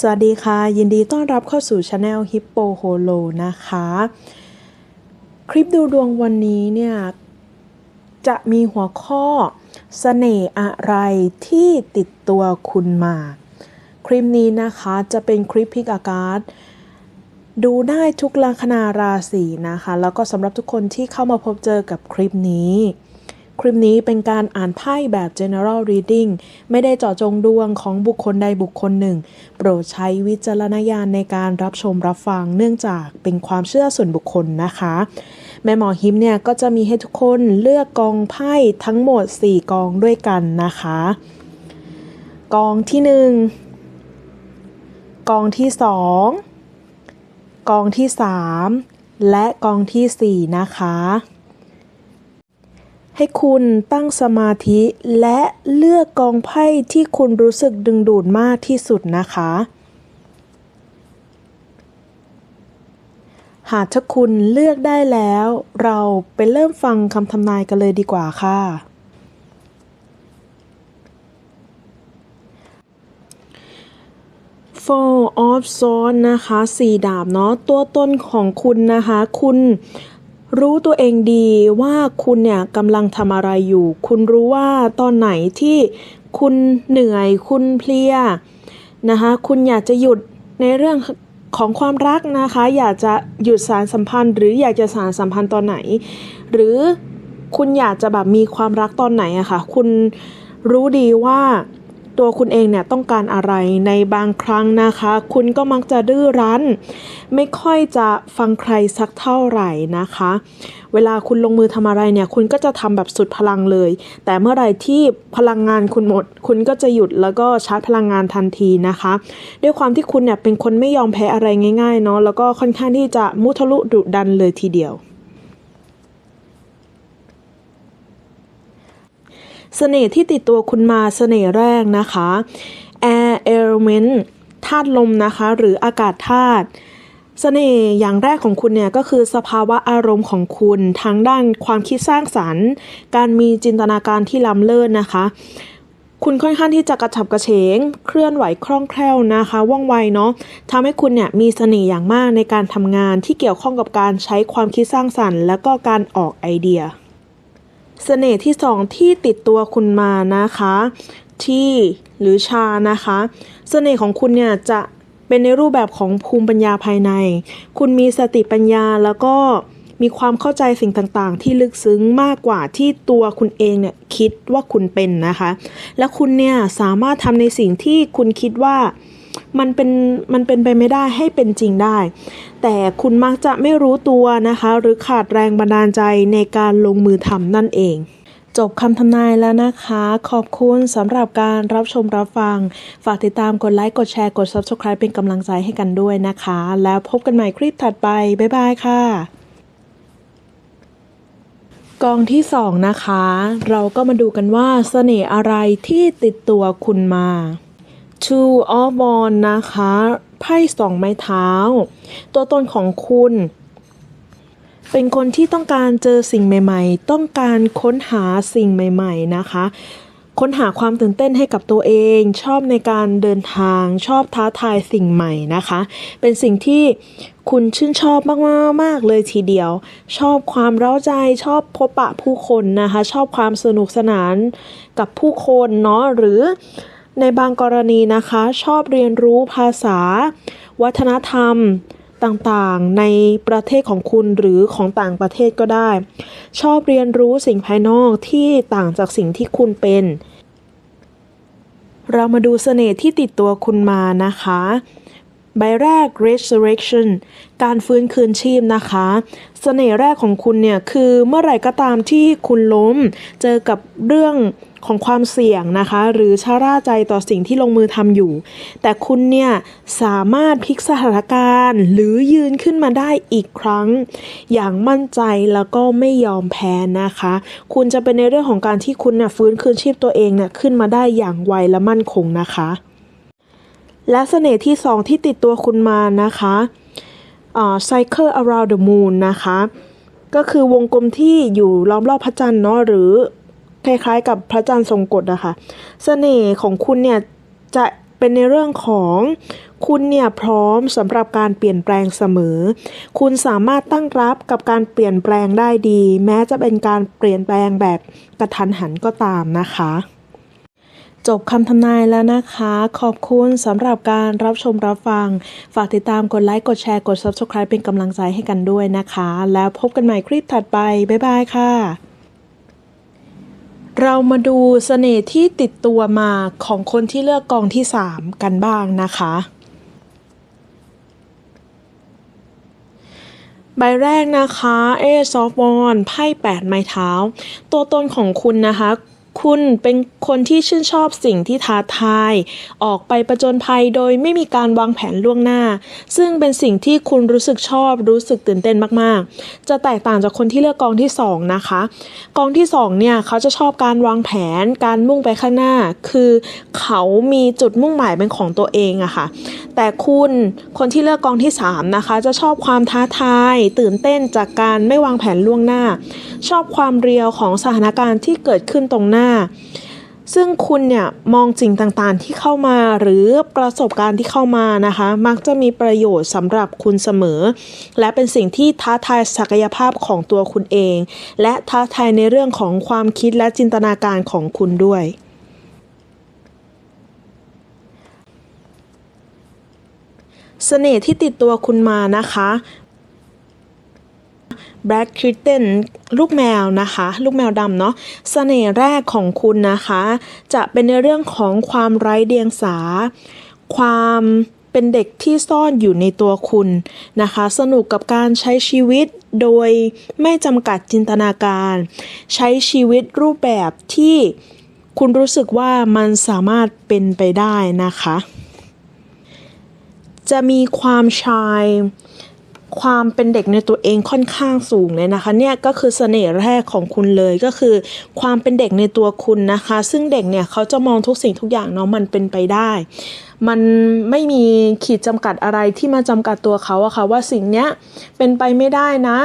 สวัสดีค่ะ ยินดีต้อนรับเข้าสู่ช anel Hippo Holo นะคะ คลิปดูดวงวันนี้เนี่ย จะมีหัวข้อเสน่ห์อะไรที่ติดตัวคุณมา คลิปนี้นะคะจะเป็นคลิปพิกอากาศดูได้ทุกลัคนาราศีนะคะ แล้วก็สำหรับทุกคนที่เข้ามาพบเจอกับคลิปนี้ คลิปนี้เป็นการอ่านไพ่แบบ general reading ไม่ได้เจาะจงดวงของบุคคลใดบุคคลหนึ่ง โปรดใช้วิจารณญาณในการรับชมรับฟังเนื่องจากเป็นความเชื่อส่วนบุคคลนะคะ แม่หมอฮิมเนี่ยก็จะมีให้ทุกคนเลือกกองไพ่ทั้งหมด 4 กองด้วยกันนะคะ กองที่ 1 กองที่ 2 กองที่ 3 และกองทีสี่4 นะคะ ให้คุณตั้งสมาธิและเลือกกองไพ่ที่คุณรู้สึกดึงดูดมากที่สุดนะคะ หากถ้าคุณเลือกได้แล้ว เราไปเริ่มฟังคำทำนายกันเลยดีกว่าค่ะ Four of Swords นะคะสี่ดาบเนาะตัวต้นของคุณนะคะ คุณ รู้ตัวเองดีว่าคุณเนี่ยกำลังทำอะไรอยู่ คุณรู้ว่าตอนไหนที่คุณเหนื่อยคุณเพลียนะคะคุณอยากจะหยุดในเรื่องของความรักนะคะ อยากจะหยุดสารสัมพันธ์ หรืออยากจะสารสัมพันธ์ตอนไหน หรือคุณอยากจะแบบมีความรักตอนไหนอะคะ่ะ คุณรู้ดีว่า ตัวคุณเองเนี่ยต้องการอะไรในบางครั้งนะคะ คุณก็มักจะดื้อรั้น ไม่ค่อยจะฟังใครสักเท่าไหร่นะคะ เวลาคุณลงมือทำอะไรเนี่ย คุณก็จะทำแบบสุดพลังเลย แต่เมื่อไหร่ที่พลังงานคุณหมด คุณก็จะหยุดแล้วก็ชาร์จพลังงานทันทีนะคะ ด้วยความที่คุณเนี่ยเป็นคนไม่ยอมแพ้อะไรง่ายๆเนาะแล้วก็ค่อนข้างที่จะมุทะลุดุดันเลยทีเดียว เสน่ห์ที่ติดตัวคุณมาเสน่ห์แรกนะคะ air element ธาตุลมนะคะ หรืออากาศธาตุเสน่ห์อย่างแรกของคุณเนี่ยก็คือสภาวะอารมณ์ของคุณทั้งด้านความคิดสร้างสรรค์ การมีจินตนาการที่ล้ำเลิศนะคะ คุณค่อนข้างที่จะกระฉับกระเฉง เคลื่อนไหวคล่องแคล่วนะคะ ว่องไวเนาะทำให้คุณเนี่ยมีเสน่ห์อย่างมากในการทำงานที่เกี่ยวข้องกับการใช้ความคิดสร้างสรรค์ แล้วก็การออกไอเดีย เสน่ห์ที่สองที่ติดตัวคุณมานะคะที่หรือชานะคะเสน่ห์ของคุณเนี่ยจะเป็นในรูปแบบของภูมิปัญญาภายใน คุณมีสติปัญญาแล้วก็มีความเข้าใจสิ่งต่างๆ ที่ลึกซึ้งมากกว่าที่ตัวคุณเองเนี่ยคิดว่าคุณเป็นนะคะ และคุณเนี่ยสามารถทำในสิ่งที่คุณคิดว่า มันเป็นมันเป็นไปไม่ได้ให้เป็นจริงได้ แต่คุณมักจะไม่รู้ตัวนะคะ หรือขาดแรงบันดาลใจในการลงมือทำนั่นเองจบคำทำนายแล้วนะคะ ขอบคุณสำหรับการรับชมรับฟัง ฝากติดตามกดไลค์กดแชร์กด Subscribe เป็นกำลังใจให้กันด้วยนะคะ แล้วพบกันใหม่คลิปถัดไป บ๊ายบายค่ะ กองที่สองนะคะ เราก็มาดูกันว่าเสน่ห์อะไรที่ติดตัวคุณมา Two of Wands นะคะไพ่สองไม้เท้า ตัวตนของคุณ เป็นคนที่ต้องการเจอสิ่งใหม่ ๆ ต้องการค้นหาสิ่งใหม่ ๆ นะคะ ค้นหาความตื่นเต้นให้กับตัวเอง ชอบในการเดินทาง ชอบท้าทายสิ่งใหม่นะคะ เป็นสิ่งที่คุณชื่นชอบมากๆมากเลยทีเดียว ชอบความเร้าใจชอบพบปะผู้คนนะคะ ชอบความสนุกสนานกับผู้คนเนาะหรือ ในบางกรณีนะคะชอบเรียนรู้ภาษา วัฒนธรรมต่างๆ ในประเทศของคุณหรือของต่างประเทศก็ได้ ชอบเรียนรู้สิ่งภายนอกที่ต่างจากสิ่งที่คุณเป็น เรามาดูเสน่ห์ที่ติดตัวคุณมานะคะใบแรก resurrection การฟื้นคืนชีพนะคะ เสน่ห์แรกของคุณเนี่ยคือเมื่อไหร่ก็ตามที่คุณล้ม เจอกับเรื่อง ของความเสี่ยงนะคะ หรือชาร่าใจต่อสิ่งที่ลงมือทำอยู่ แต่คุณเนี่ยสามารถพลิกสถานการณ์ หรือยืนขึ้นมาได้อีกครั้ง อย่างมั่นใจแล้วก็ไม่ยอมแพ้นะคะ คุณจะเป็นในเรื่องของการที่คุณเนี่ยฟื้นคืนชีพตัวเองเนี่ยขึ้นมาได้อย่างไวและมั่นคงนะคะและเสน่ห์ที่สองที่ติดตัวคุณมานะคะอ่า cycle around the moon นะคะ ก็คือวงกลมที่อยู่ล้อมรอบพระจันทร์เนาะหรือ คล้ายๆ กับพระจันทร์ทรงกฎอะคะ่ะเสน่ห์ของคุณเนี่ยจะเป็นในเรื่องของคุณเนี่ยพร้อมสำหรับการเปลี่ยนแปลงเสมอ คุณสามารถตั้งรับกับการเปลี่ยนแปลงได้ดี แม้จะเป็นการเปลี่ยนแปลงแบบกระทันหันก็ตามนะคะ จบคำทำนายแล้วนะคะ ขอบคุณสำหรับการรับชมรับฟัง ฝากติดตามกดไลค์กดแชร์กด Subscribe เป็นกำลังใจให้กันด้วยนะคะ แล้วพบกันใหม่คลิปถัดไป บ๊ายบายค่ะ เรามาดูเสน่ห์ที่ติดตัวมาของคนที่เลือกกองที่ 3 กันบ้างนะคะ ใบแรกนะคะ เอซอฟบอนไพ่แปดไม้เท้า ตัวตนของคุณนะคะ คุณเป็นคนที่ชื่นชอบสิ่งที่ท้าทาย ออกไปประจนภัยโดยไม่มีการวางแผนล่วงหน้า ซึ่งเป็นสิ่งที่คุณรู้สึกชอบรู้สึกตื่นเต้นมากๆ จะแตกต่างจากคนที่เลือกกองที่สองนะคะ กองที่สองเนี่ยเขาจะชอบการวางแผนการมุ่งไปข้างหน้า คือเขามีจุดมุ่งหมายเป็นของตัวเองอะค่ะ แต่คุณคนที่เลือกกองที่ 3 นะคะ จะชอบความท้าทาย ตื่นเต้นจากการไม่วางแผนล่วงหน้า ชอบความเรียวของสถานการณ์ที่เกิดขึ้นตรงหน้าซึ่งคุณเนี่ยมองสิ่งต่างๆที่เข้ามาหรือประสบการณ์ที่เข้ามานะคะ มักจะมีประโยชน์สำหรับคุณเสมอ และเป็นสิ่งที่ท้าทายศักยภาพของตัวคุณเอง และท้าทายในเรื่องของความคิดและจินตนาการของคุณด้วยเสน่ห์ที่ติดตัวคุณมานะคะ Black Kitten ลูกแมวนะคะ ลูกแมวดำเนาะเสน่ห์แรกของคุณนะคะ จะเป็นในเรื่องของความไร้เดียงสา ความเป็นเด็กที่ซ่อนอยู่ในตัวคุณนะคะ สนุกกับการใช้ชีวิตโดยไม่จำกัดจินตนาการ ใช้ชีวิตรูปแบบที่คุณรู้สึกว่ามันสามารถเป็นไปได้นะคะ จะมีความชาย ความเป็นเด็กในตัวเองค่อนข้างสูงเลยนะคะ เนี่ยก็คือเสน่ห์แรกของคุณเลยก็คือ ความเป็นเด็กในตัวคุณนะคะ ซึ่งเด็กเนี่ยเขาจะมองทุกสิ่งทุกอย่างเนาะมันเป็นไปได้ มันไม่มีขีดจำกัดอะไรที่มาจำกัดตัวเขาอะค่ะว่าสิ่งเนี้ยเป็นไปไม่ได้นะ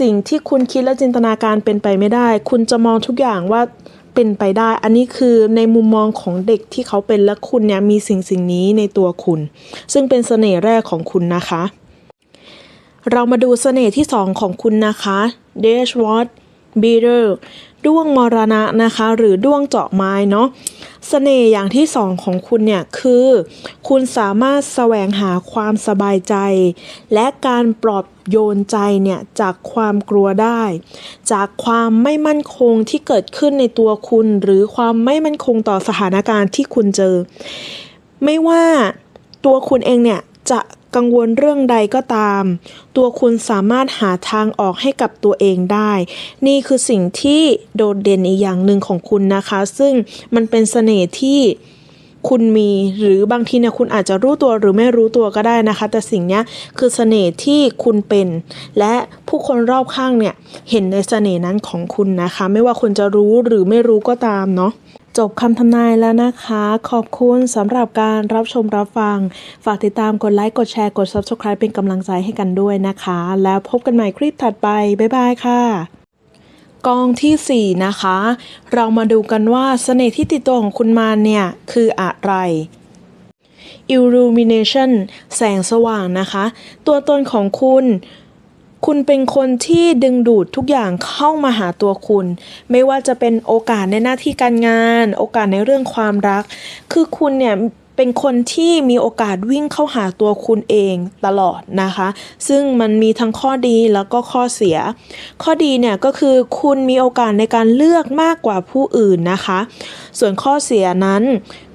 สิ่งที่คุณคิดและจินตนาการเป็นไปไม่ได้ คุณจะมองทุกอย่างว่าเป็นไปได้ อันนี้คือในมุมมองของเด็กที่เขาเป็นและคุณเนี่ยมีสิ่งสิ่งนี้ในตัวคุณ ซึ่งเป็นเสน่ห์แรกของคุณนะคะ เรามาดูเสน่ห์ที่ 2 ของคุณนะคะ d a s h w a t b e a t e r ด้วงมรณะนะคะ หรือด้วงเจาะไม้เนาะเสน่ห์อย่างที่ 2 ของคุณเนี่ยคือ คุณสามารถแสวงหาความสบายใจ และการปลอบโยนใจเนี่ยจากความกลัวได้ จากความไม่มั่นคงที่เกิดขึ้นในตัวคุณ หรือความไม่มั่นคงต่อสถานการณ์ที่คุณเจอ ไม่ว่าตัวคุณเองเนี่ยจะ กังวลเรื่องใดก็ตาม ตัวคุณสามารถหาทางออกให้กับตัวเองได้ นี่คือสิ่งที่โดดเด่นอีกอย่างหนึ่งของคุณนะคะ ซึ่งมันเป็นเสน่ห์ที่คุณมีหรือบางทีเนี่ยคุณอาจจะรู้ตัวหรือไม่รู้ตัวก็ได้นะคะ แต่สิ่งนี้คือเสน่ห์ที่คุณเป็น และผู้คนรอบข้างเนี่ยเห็นในเสน่ห์นั้นของคุณนะคะ ไม่ว่าคุณจะรู้หรือไม่รู้ก็ตามเนาะ จบคำทำนายแล้วนะคะ ขอบคุณสำหรับการรับชมรับฟัง ฝากติดตามกดไลค์กดแชร์กด Subscribe เป็นกำลังใจให้กันด้วยนะคะ แล้วพบกันใหม่คลิปถัดไป บ๊ายบายค่ะกองทีสี่4 นะคะ เรามาดูกันว่าเสน่ห์ที่ติดตัวของคุณมาเนี่ย คืออะไร illumination แสงสว่างนะคะ ตัวตนของคุณ คุณเป็นคนที่ดึงดูดทุกอย่างเข้ามาหาตัวคุณ ไม่ว่าจะเป็นโอกาสในหน้าที่การงาน โอกาสในเรื่องความรัก คือคุณเนี่ย เป็นคนที่มีโอกาสวิ่งเข้าหาตัวคุณเองตลอดนะคะ ซึ่งมันมีทั้งข้อดีแล้วก็ข้อเสีย ข้อดีเนี่ยก็คือคุณมีโอกาสในการเลือกมากกว่าผู้อื่นนะคะ ส่วนข้อเสียนั้น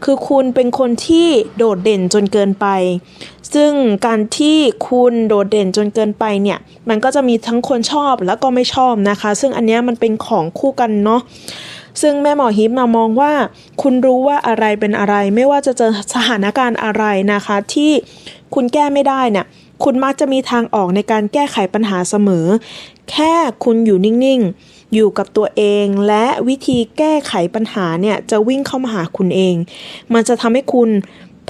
คือคุณเป็นคนที่โดดเด่นจนเกินไป ซึ่งการที่คุณโดดเด่นจนเกินไปเนี่ย มันก็จะมีทั้งคนชอบแล้วก็ไม่ชอบนะคะ ซึ่งอันนี้มันเป็นของคู่กันเนาะ ซึ่งแม่หมอฮิปมามองว่า คุณรู้ว่าอะไรเป็นอะไร ไม่ว่าจะเจอสถานการณ์อะไรนะคะ ที่คุณแก้ไม่ได้เนี่ยคุณมักจะมีทางออกในการแก้ไขปัญหาเสมอ แค่คุณอยู่นิ่งๆ อยู่กับตัวเอง และวิธีแก้ไขปัญหาเนี่ยจะวิ่งเข้ามาหาคุณเอง มันจะทำให้คุณ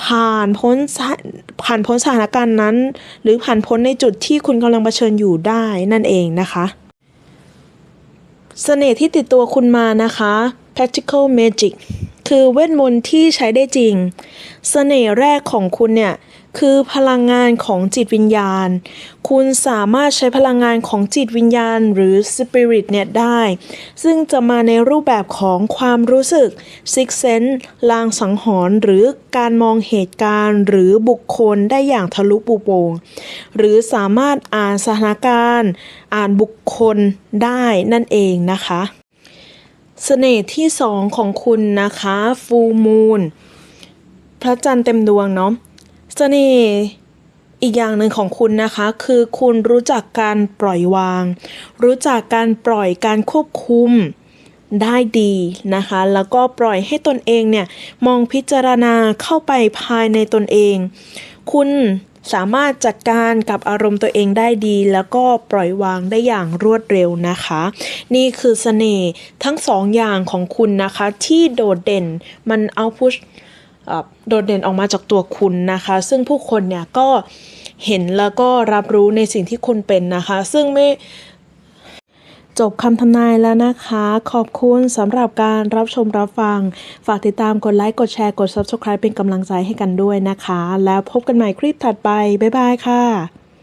ผ่านพ้นผ่านพ้นสถานการณ์นั้น หรือผ่านพ้นในจุดที่คุณกำลังเผชิญอยู่ได้นั่นเองนะคะ เสน่ห์ที่ติดตัวคุณมานะคะ practical magic คือเวทมนต์ที่ใช้ได้จริงเสน่ห์แรกของคุณเนี่ย คือพลังงานของจิตวิญญาณ คุณสามารถใช้พลังงานของจิตวิญญาณหรือสปิริตเนี่ยได้ ซึ่งจะมาในรูปแบบของความรู้สึกซิกเซนลางสังหรณ์หรือการมองเหตุการณ์หรือบุคคลได้อย่างทะลุปูโปงหรือสามารถอ่านสถานการณ์ อ่านบุคคลได้นั่นเองนะคะเสน่ห์ที่สองของคุณนะคะฟูมูนพระจันทร์เต็มดวงเนาะ เสน่ห์อีกอย่างหนึ่งของคุณนะคะ คือคุณรู้จักการปล่อยวาง รู้จักการปล่อยการควบคุมได้ดีนะคะ แล้วก็ปล่อยให้ตนเองเนี่ยมองพิจารณาเข้าไปภายในตนเอง คุณสามารถจัดการกับอารมณ์ตัวเองได้ดี แล้วก็ปล่อยวางได้อย่างรวดเร็วนะคะ นี่คือเสน่ห์ทั้งสองอย่างของคุณนะคะ ที่โดดเด่นมันเอาพุช โดดเด่นออกมาจากตัวคุณนะคะ ซึ่งผู้คนเนี่ยก็เห็นแล้วก็รับรู้ในสิ่งที่คุณเป็นนะคะ ซึ่งไม่จบคำทำนายแล้วนะคะ ขอบคุณสำหรับการรับชมรับฟัง ฝากติดตามกดไลค์ กดแชร์ กด Subscribe เป็นกำลังใจให้กันด้วยนะคะ แล้วพบกันใหม่คลิปถัดไป บ๊ายบายค่ะ